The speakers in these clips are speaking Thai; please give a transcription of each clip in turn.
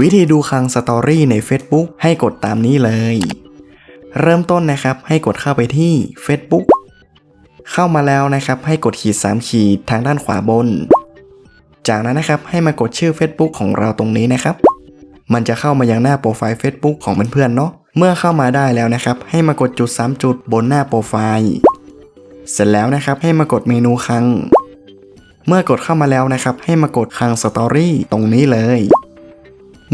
วิธีดูคลังสตอรี่ใน Facebook ให้กดตามนี้เลย เริ่มต้นนะครับให้กดเข้าไปที่ Facebook เข้ามาแล้วนะครับให้กดขีด 3 ขีดทางด้านขวาบน จากนั้นนะครับให้มากดชื่อ Facebook ของเราตรงนี้นะครับ มันจะเข้ามายังหน้าโปรไฟล์ Facebook ของเพื่อนๆเนาะเมื่อเข้ามาได้แล้วนะครับ ให้มากดจุด 3 จุดบนหน้าโปรไฟล์เสร็จแล้วนะครับให้มากดเมนูคลัง เมื่อกดเข้ามาแล้วนะครับ ให้มากดคลังสตอรี่ตรงนี้เลย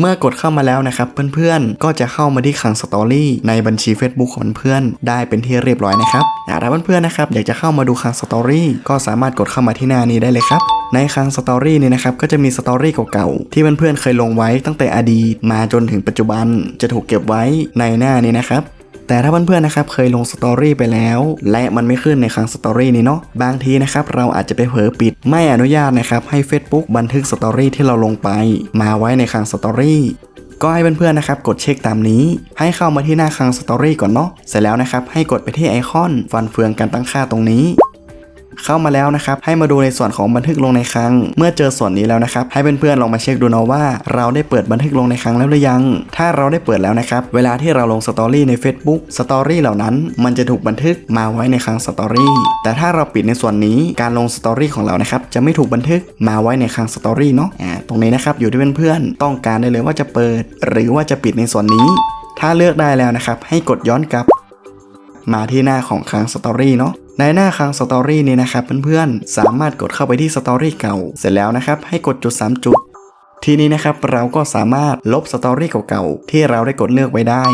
เมื่อกดเข้ามาแล้วนะครับเพื่อนๆ ก็จะเข้ามาที่คลังสตอรี่ในบัญชี Facebook ของเพื่อนได้เป็นที่เรียบร้อยนะครับอ่าถ้าเพื่อนๆนะครับอยากจะเข้ามาดูคลังสตอรี่ก็สามารถกดเข้ามาที่หน้านี้ได้เลยครับในคลังสตอรี่นี่นะครับก็จะมีสตอรี่เก่าๆที่เพื่อนๆเคยลงไว้ตั้งแต่อดีตมาจนถึงปัจจุบันจะถูกเก็บไว้ในหน้านี้นะครับ แต่ถ้าเพื่อนๆนะครับเคยลงสตอรี่ไปแล้ว และมันไม่ขึ้นในคลังสตอรี่นี้เนาะบางทีนะครับเราอาจจะไปเผลอปิด ไม่อนุญาตนะครับให้ Facebook บันทึกสตอรี่ที่เราลงไป มาไว้ในคลังสตอรี่ก็ให้เพื่อนๆนะครับกดเช็คตามนี้ ให้เข้ามาที่หน้าคลังสตอรี่ก่อนเนาะเสร็จแล้วนะครับให้กดไปที่ไอคอนฟันเฟืองการตั้งค่าตรงนี้ เข้ามาแล้วนะครับให้มาดูในส่วนของบันทึกลงในคลังเมื่อเจอส่วนนี้แล้วนะครับให้เพื่อนๆลองมาเช็คดูนะว่า เราได้เปิดบันทึกลงในคลังแล้วหรือยัง ถ้าเราได้เปิดแล้วนะครับเวลาที่เราลงสตอรี่ใน Facebook สตอรี่เหล่านั้น มันจะถูกบันทึกมาไว้ในคลังสตอรี่แต่ถ้าเราปิดในส่วนนี้การลงสตอรี่ของเรานะครับจะไม่ถูกบันทึกมาไว้ในคลังสตอรี่เนาะอ่าตรงนี้นะครับอยู่ที่เพื่อนๆต้องการได้เลยว่าจะเปิด หรือว่าจะปิดในส่วนนี้ ถ้าเลือกได้แล้วนะครับให้กดย้อนกลับ มาที่หน้าของคลังสตอรี่เนาะ ในหน้าคลังสตอรี่นี้นะครับเพื่อนๆ สามารถกดเข้าไปที่สตอรี่เก่า เสร็จแล้วนะครับ ให้กดจุด 3 จุด ทีนี้นะครับเราก็สามารถลบสตอรี่เก่าๆ ที่เราได้กดเลือกไว้ได้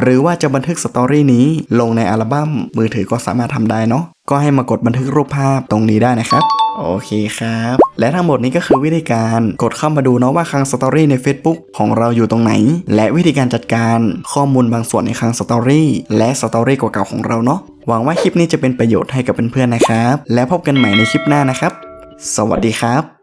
หรือว่าจะบันทึกสตอรี่นี้ลงในอัลบั้มมือถือก็สามารถทำได้เนาะ ก็ให้มากดบันทึกรูปภาพตรงนี้ได้นะครับโอเคครับ และทั้งหมดนี้ก็คือวิธีการกดเข้ามาดูเนาะว่าคลังสตอรี่ใน Facebook ของเราอยู่ตรงไหน และวิธีการจัดการข้อมูลบางส่วนในคลังสตอรี่และสตอรี่เก่าๆของเราเนาะ หวังว่าคลิปนี้จะเป็นประโยชน์ให้กับเพื่อนๆนะครับ แล้วพบกันใหม่ในคลิปหน้านะครับ สวัสดีครับ